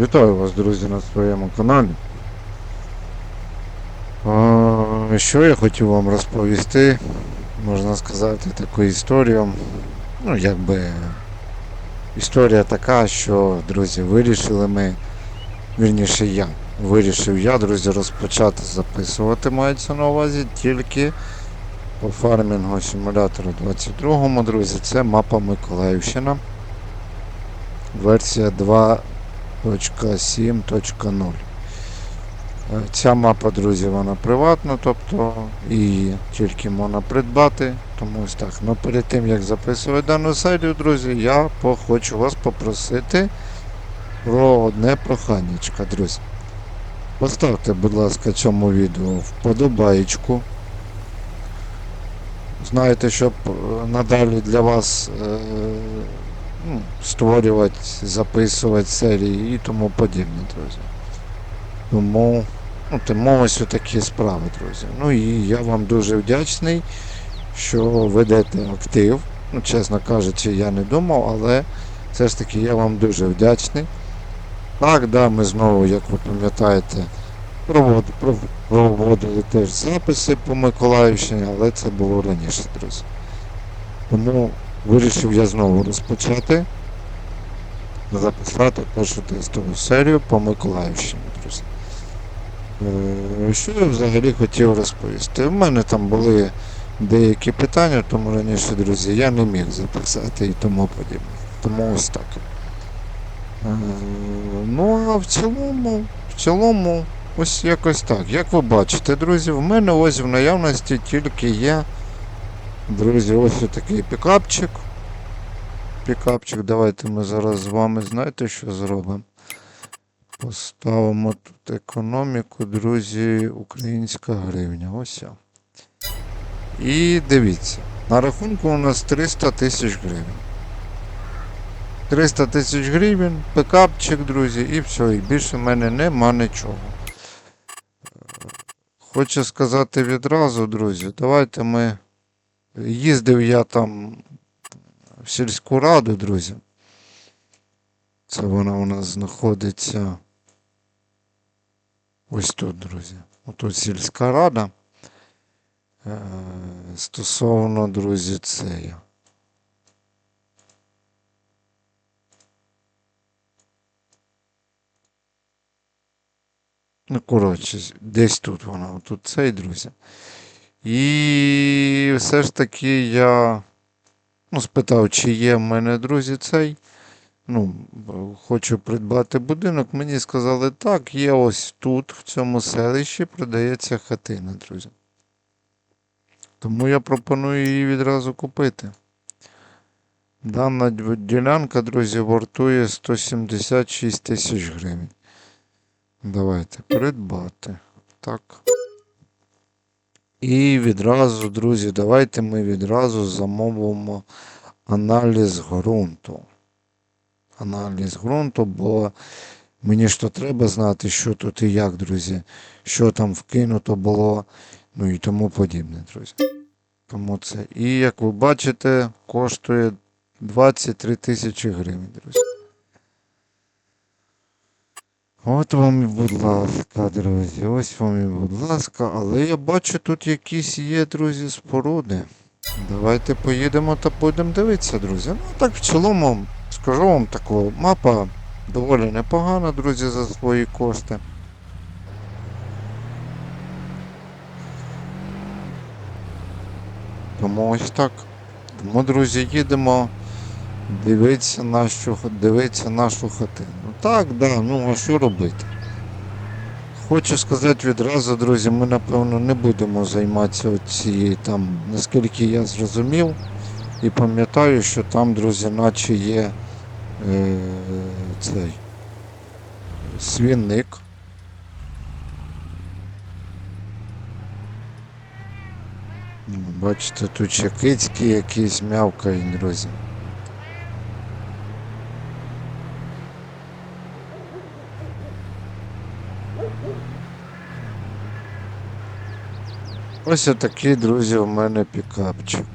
Вітаю вас, друзі, на своєму каналі. А, що я хотів вам розповісти, можна сказати, таку історію. Ну, якби історія така, що, друзі, вирішили ми, вірніше я, вирішив я, друзі, розпочати записувати, мається на увазі тільки по фармінгу симулятору 22, друзі, це мапа Миколаївщина. Версія 2. 7.0. Е, Ця мапа, друзі, вона приватна, тобто її тільки можна придбати. Тому ось так. Ну перед тим як записувати дану серію, друзі, я хочу вас попросити про одне проханнячко, друзі. Поставте, будь ласка, цьому відео вподобаєчку. Знаєте, щоб е, надалі для вас е, ну, створювати, записувати серії і тому подібне, друзі. Тому, ну, тому ось такі справи, друзі. Ну і я вам дуже вдячний, що ведете актив. Ну, чесно кажучи, я не думав, але все ж таки я вам дуже вдячний. Так, да, ми знову, як ви пам'ятаєте, провод- проводили теж записи по Миколаївщині, але це було раніше, друзі. Тому вирішив я знову розпочати записати першу тестову серію по Миколаївщині, друзі. Е, Що я взагалі хотів розповісти? У мене там були деякі питання, тому раніше, друзі, я не міг записати і тому подібне. Тому ось так. Е, Ну, а в цілому, в цілому, ось якось так. Як ви бачите, друзі, в мене ось в наявності тільки є Друзі, ось такий пікапчик. Пікапчик, давайте ми зараз з вами знаєте, що зробимо? Поставимо тут економіку, друзі, українська гривня. Ось. І дивіться, на рахунку у нас 300 тисяч гривень. 300 тисяч гривень, пікапчик, друзі, і все, і більше в мене нема нічого. Е, Хочу сказати відразу, друзі, давайте ми. Їздив я там в сільську раду, друзі. Це вона у нас знаходиться ось тут, друзі. Отут сільська рада. Е, Стосовно, друзі, це. Ну, коротше, десь тут вона, тут цей, друзі. І все ж таки я ну, спитав, чи є в мене друзі цей. Ну, хочу придбати будинок. Мені сказали, так, є ось тут, в цьому селищі, продається хатина, друзі. Тому я пропоную її відразу купити. Дана ділянка, друзі, вартує 176 тисяч гривень. Давайте придбати. Так. І відразу, друзі, давайте ми відразу замовимо аналіз ґрунту. Аналіз ґрунту, бо мені ж то треба знати, що тут і як, друзі, що там вкинуто було, ну і тому подібне, друзі. Тому це. І як ви бачите, коштує 23 тисячі гривень, друзі. От вам і будь ласка, друзі, ось вам і будь ласка, але я бачу тут якісь є, друзі, споруди. Давайте поїдемо та будемо дивитися, друзі. Ну так в цілому, скажу вам таку, мапа доволі непогана, друзі, за свої кошти. Тому ось так. Тому, друзі, їдемо дивитися нашу, дивитися нашу хатину. Так, да, ну а що робити? Хочу сказати відразу, друзі, ми напевно не будемо займатися цією там, наскільки я зрозумів, і пам'ятаю, що там, друзі, наче є е, цей свінник. Ну, Бачите, тут ще кицькі якісь мявкають, друзі. Ось отакий, друзі, у мене пікапчик.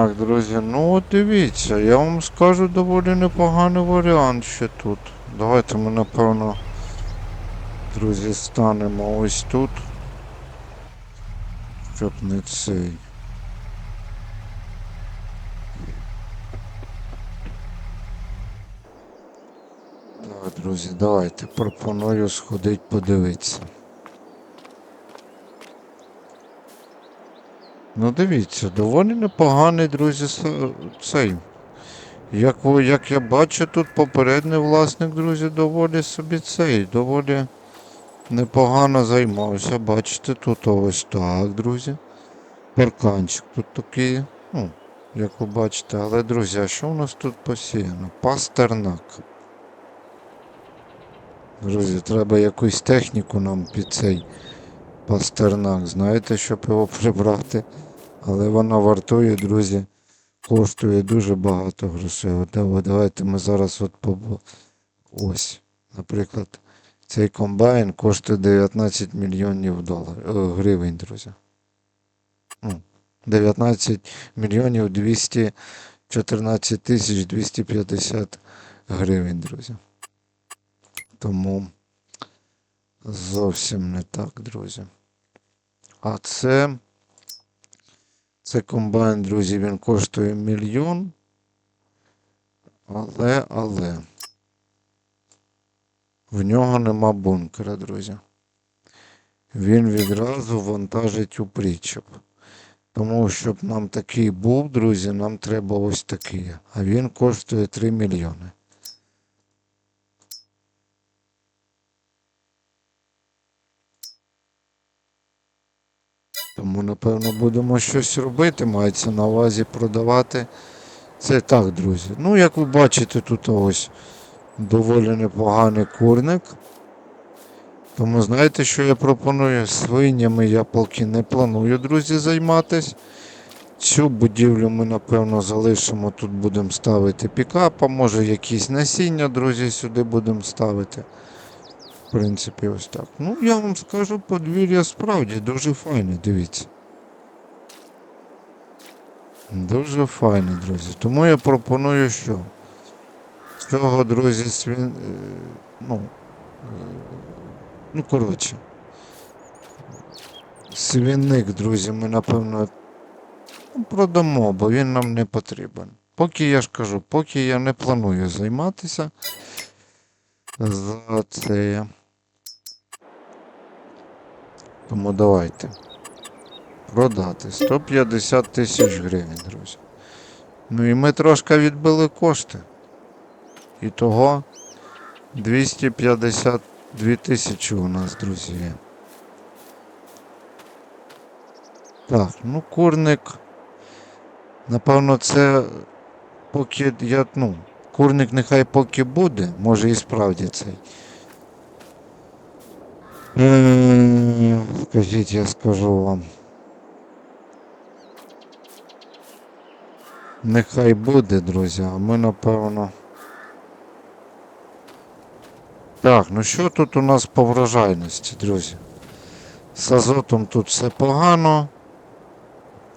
Так, друзі, ну от дивіться, я вам скажу доволі непоганий варіант ще тут. Давайте ми напевно, друзі, станемо ось тут. Щоб не цей. Так, друзі, давайте пропоную сходити подивитися. Ну дивіться, доволі непоганий, друзі, цей. Як, як я бачу, тут попередній власник, друзі, доволі собі цей, доволі непогано займався. Бачите, тут ось так, друзі. Парканчик тут такий, ну, як ви бачите, але, друзі, а що у нас тут посіяно? Пастернак. Друзі, треба якусь техніку нам під цей пастернак, знаєте, щоб його прибрати. Але вона вартує, друзі, коштує дуже багато грошей. От дав- давайте ми зараз от побо... Ось, наприклад, цей комбайн коштує 19 мільйонів доларів, е, гривень, друзі. Ну, 19 мільйонів 214 тисяч 250 гривень, друзі. Тому зовсім не так, друзі. А це. Це комбайн, друзі, він коштує мільйон. Але, але. В нього нема бункера, друзі. Він відразу вантажить у причеп. Тому, щоб нам такий був, друзі, нам треба ось такий. А він коштує 3 мільйони. Тому, напевно, будемо щось робити. Мається на увазі продавати. Це так, друзі. Ну, як ви бачите, тут ось доволі непоганий курник. Тому знаєте, що я пропоную? Свинями я поки не планую, друзі, займатись. Цю будівлю ми, напевно, залишимо. Тут будемо ставити пікап, а може якісь насіння, друзі, сюди будемо ставити. Принципі, ось так. Ну, я вам скажу, подвір'я справді дуже файне, дивіться. Дуже файне, друзі. Тому я пропоную, що з цього, друзі, свін... е, ну, е, ну, коротше. Свінник, друзі, ми, напевно, ну, продамо, бо він нам не потрібен. Поки я ж кажу, поки я не планую займатися за це. Тому давайте. Продати 150 тисяч гривень, друзі. Ну і ми трошки відбили кошти. І того 252 тисячі у нас, друзі. Так, ну курник. Напевно, це поки я, ну, курник нехай поки буде, може і справді цей. Скажіть, я скажу вам. Нехай буде, друзі, а ми напевно. Так, ну що тут у нас по врожайності, друзі? З азотом тут все погано.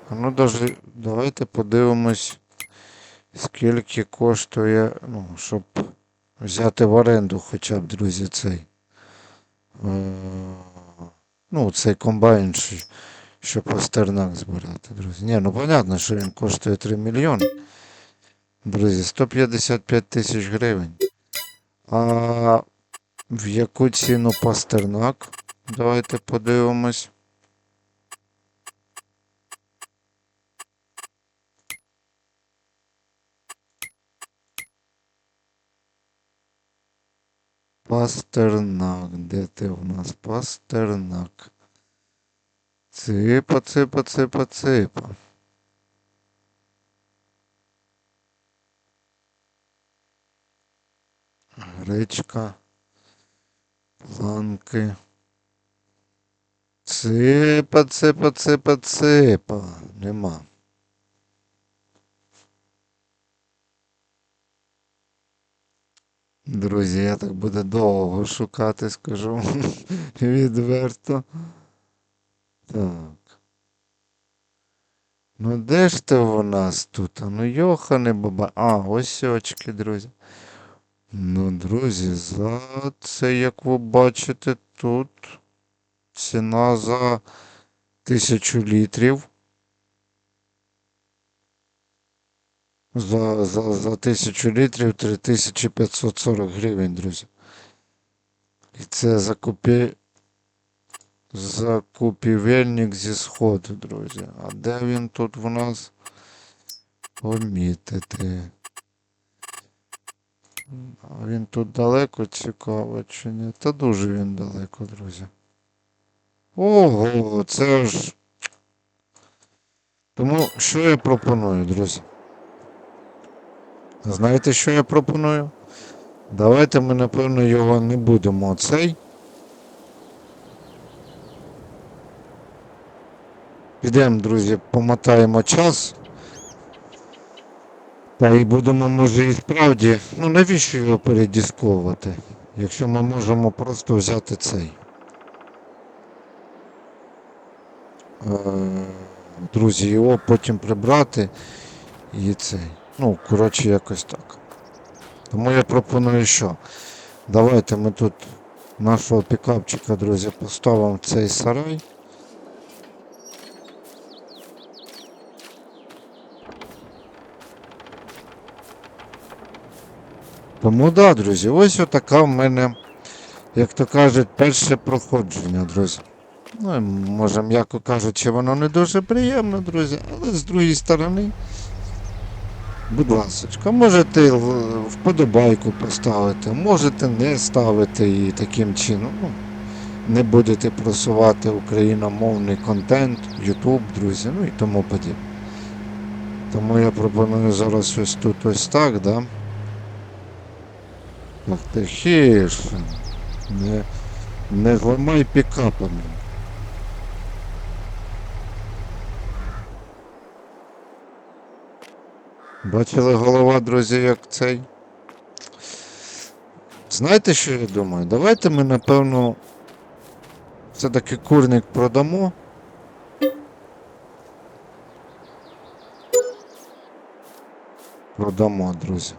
А ну даже давайте подивимось, скільки коштує, ну, щоб взяти в оренду хоча б, друзі, цей. Е, ну, цей комбайн, що- пастернак збирати, друзі. Ні, ну понятно, що він коштує 3 мільйони. Друзі, 155 тисяч гривень. А в яку ціну пастернак? Давайте подивимось. Пастернак. Де ти в нас? Пастернак. Ципа, ципа, ципа, ципа. Гречка. Планки. Ципа, ципа, ципа, ципа. Нема. Друзі, я так буде довго шукати, скажу відверто. Так. Ну де ж ти у нас тут? А ну йохане баба. А, ось очки, друзі. Ну, друзі, за це, як ви бачите, тут ціна за тисячу літрів. За, за, за тисячу літрів 3540 гривень, друзі. І це закупі... закупівельник зі сходу, друзі. А де він тут в нас? Помітити. А він тут далеко цікаво чи ні? Та дуже він далеко, друзі. Ого, це ж. Тому що я пропоную, друзі? Знаєте, що я пропоную? Давайте ми, напевно, його не будемо цей. Підемо, друзі, помотаємо час. Та і будемо, може, і справді. Ну навіщо його передісковувати? Якщо ми можемо просто взяти цей. Е, Друзі, його потім прибрати і цей. Ну, коротше, якось так. Тому я пропоную що? Давайте ми тут нашого пікапчика, друзі, поставимо в цей сарай. Тому да, друзі, ось отака в мене, як то кажуть, перше проходження, друзі. Ну, може, м'яко кажучи, воно не дуже приємно, друзі, але з другої сторони, будь ласка, можете вподобайку поставити, можете не ставити її таким чином. Ну, не будете просувати україномовний контент, YouTube, друзі, ну і тому подібне. Тому я пропоную зараз ось тут ось так, да? Так, тихіше. Не, не зламай пікапами. Бачили голова, друзі, як цей. Знаєте, що я думаю? Давайте ми, напевно, все-таки курник продамо. Продамо, друзі.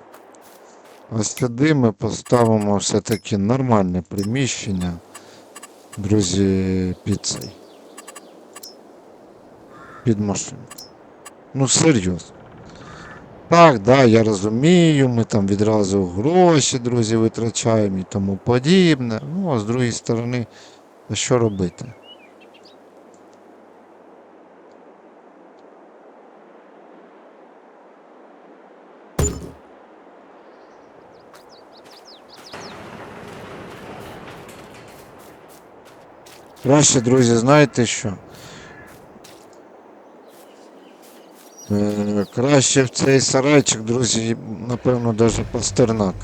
Ось сюди ми поставимо все-таки нормальне приміщення, друзі, під цей. Під машину. Ну, серйозно. Так, да, я розумію, ми там відразу гроші, друзі, витрачаємо і тому подібне. Ну, а з другої сторони, що робити? Краще, друзі, знаєте що? Е, Краще в цей сарайчик, друзі, напевно, навіть пастернак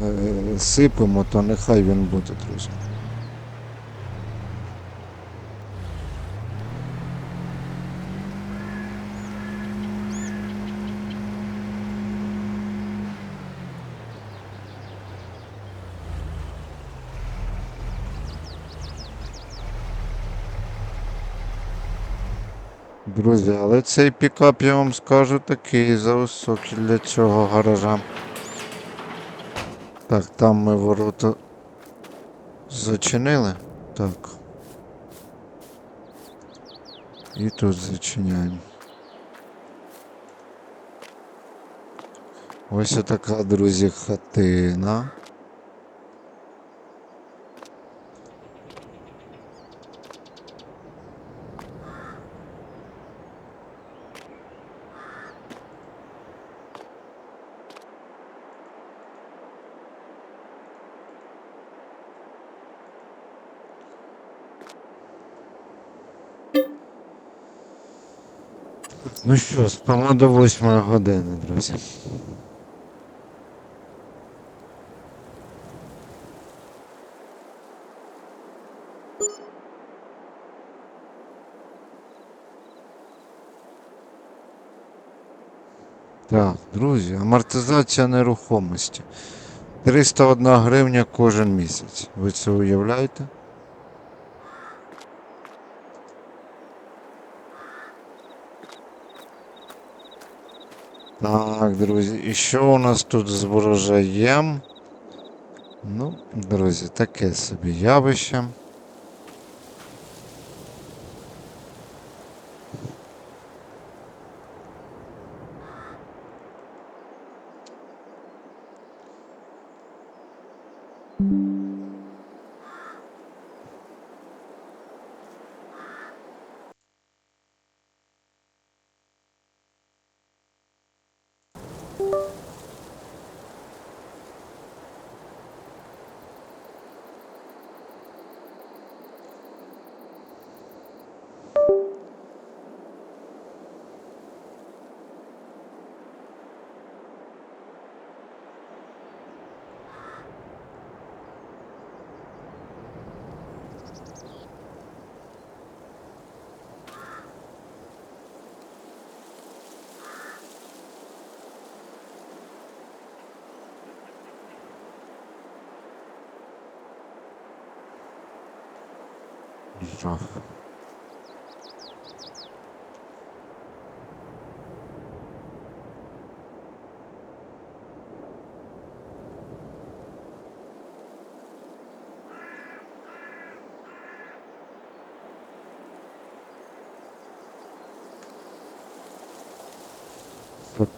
е, сипемо, то нехай він буде, друзі. Друзі, але цей пікап, я вам скажу, такий зависокий для цього гаража. Так, там ми ворота зачинили. Так. І тут зачиняємо. Ось така, друзі, хатина. Ну що, спимо до восьмої години, друзі. Так, друзі, амортизація нерухомості. 301 гривня кожен місяць. Ви це уявляєте? Так, друзі, і що у нас тут з ворожаєм? Ну, друзі, таке собі явище. Це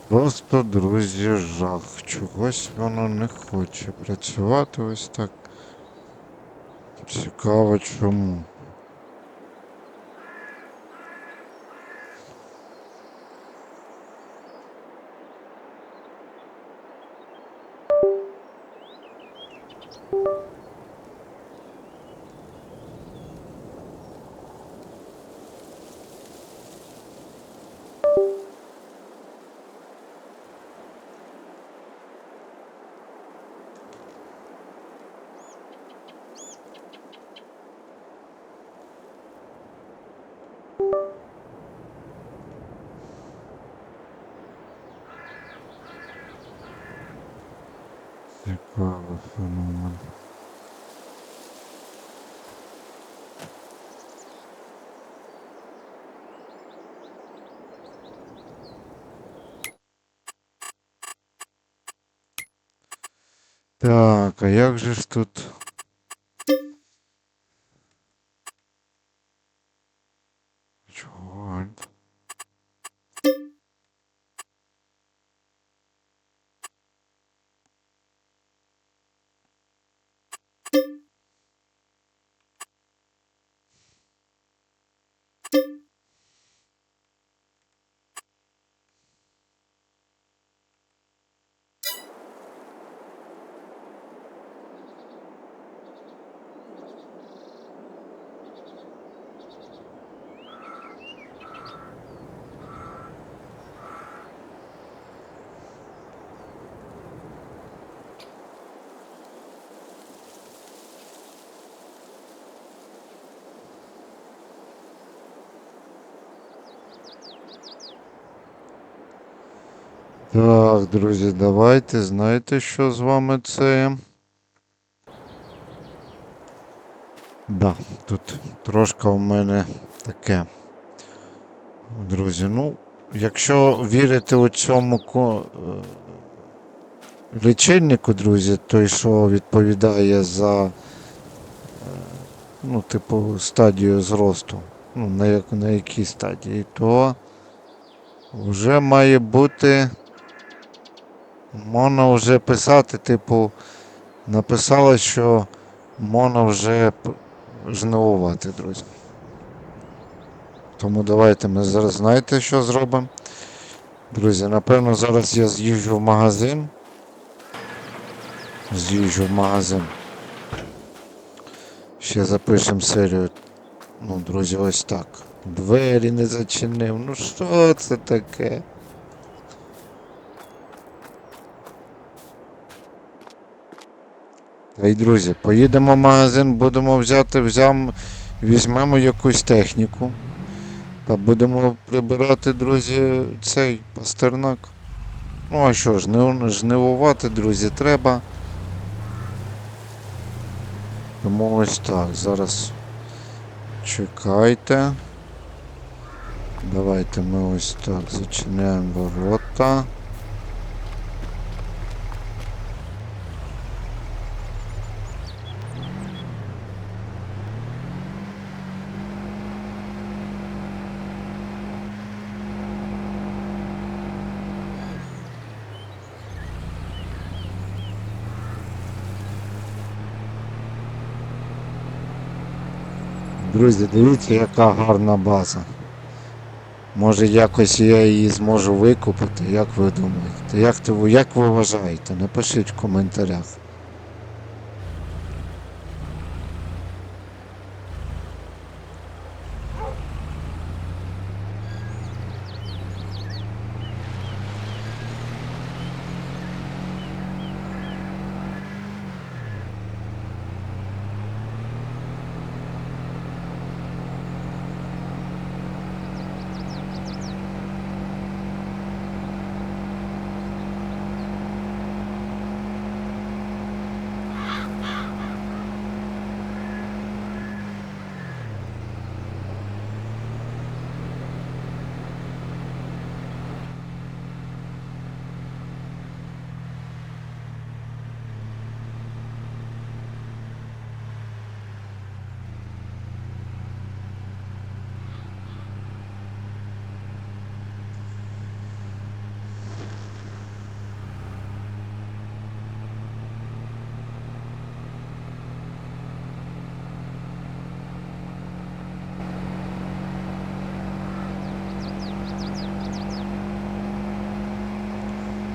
просто, друзі, жах. Чогось воно не хоче працювати ось так. Цікаво чому. Феномен. Так, а як же ж тут? Так, друзі, давайте, знаєте, що з вами це? Да, тут трошки у мене таке. Друзі, ну, якщо вірити у цьому е, лічильнику, друзі, той, що відповідає за, е, ну, типу, стадію зросту, ну, на, як, на якій стадії, то вже має бути. Можна вже писати, типу, написала, що можна вже жнивувати, друзі. Тому давайте ми зараз знаєте, що зробимо. Друзі, напевно, зараз я з'їжджу в магазин. З'їжджу в магазин. Ще запишемо серію. Ну, друзі, ось так. Двері не зачинив. Ну що це таке? Та друзі, поїдемо в магазин, будемо взяти, взям, візьмемо якусь техніку. Та будемо прибирати, друзі, цей пастернак. Ну а що ж, жнив- жнивувати, друзі, треба. Тому ось так, зараз чекайте. Давайте ми ось так зачиняємо ворота. Друзі, дивіться, яка гарна база. Може якось я її зможу викупити, як ви думаєте? Як, як ви вважаєте? Напишіть в коментарях.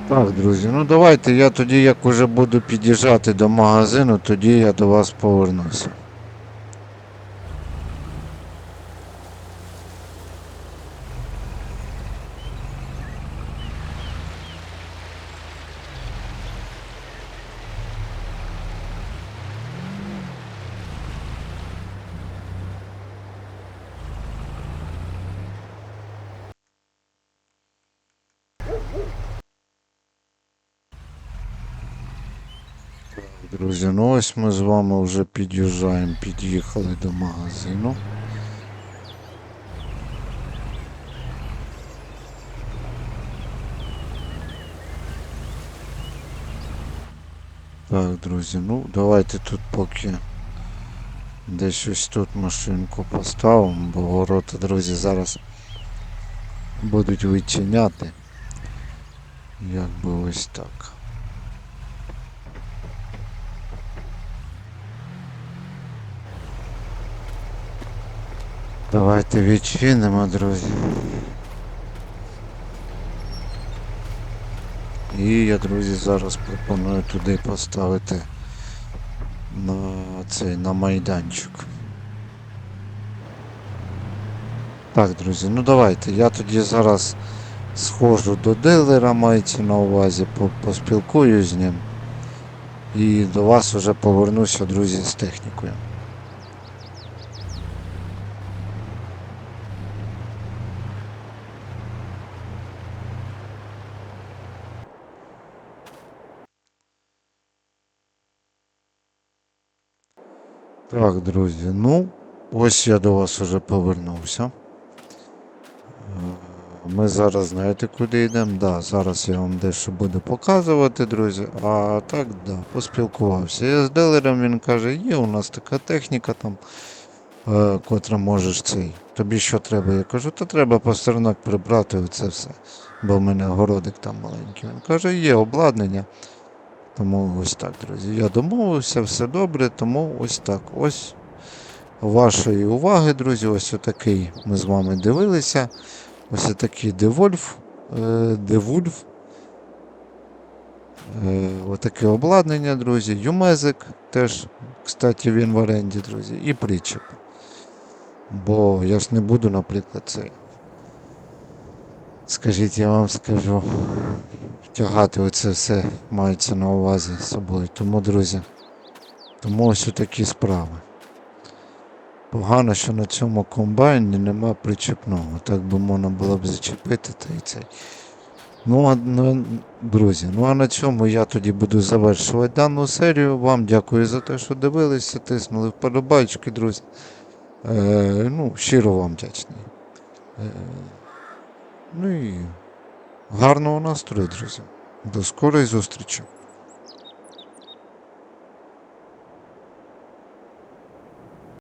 Так, друзі, ну давайте я тоді, як уже буду під'їжджати до магазину, тоді я до вас повернуся. Друзі, ну ось ми з вами вже під'їжджаємо, під'їхали до магазину. Так, друзі, ну давайте тут поки десь ось тут машинку поставимо, бо ворота, друзі, зараз будуть відчиняти. Якби ось так. Давайте відчинимо, друзі. І я, друзі, зараз пропоную туди поставити на цей на майданчик. Так, друзі, ну давайте. Я тоді зараз схожу до дилера, мається на увазі, по- поспілкуюсь з ним. І до вас вже повернуся, друзі, з технікою. Так, друзі, ну, ось я до вас вже повернувся. Е, Ми зараз знаєте куди йдемо? Да, зараз я вам дещо буду показувати, друзі. А так, да, поспілкувався. Я з дилером, він каже, є у нас така техніка там, е, котра можеш цей. Тобі що треба? Я кажу, то треба по прибрати оце все. Бо в мене городик там маленький. Він каже, є обладнання. Тому ось так, друзі. Я домовився, все добре, тому ось так. Ось вашої уваги, друзі. Ось отакий ми з вами дивилися. Ось отакий Девольф. Е, Девульф. Е, отаке обладнання, друзі. Юмезик теж, кстати, він в оренді, друзі. І причеп. Бо я ж не буду, наприклад, це. Скажіть, я вам скажу. Тягати оце все мається на увазі з собою. Тому, друзі, тому ось такі справи. Погано, що на цьому комбайні нема причепного. Так би можна було б зачепити та і цей. Ну, а, ну, друзі, ну а на цьому я тоді буду завершувати дану серію. Вам дякую за те, що дивилися, тиснули вподобайки, друзі. Е, ну, щиро вам вдячний. Е, ну і гарного настрою, друзі. До скорої зустрічі.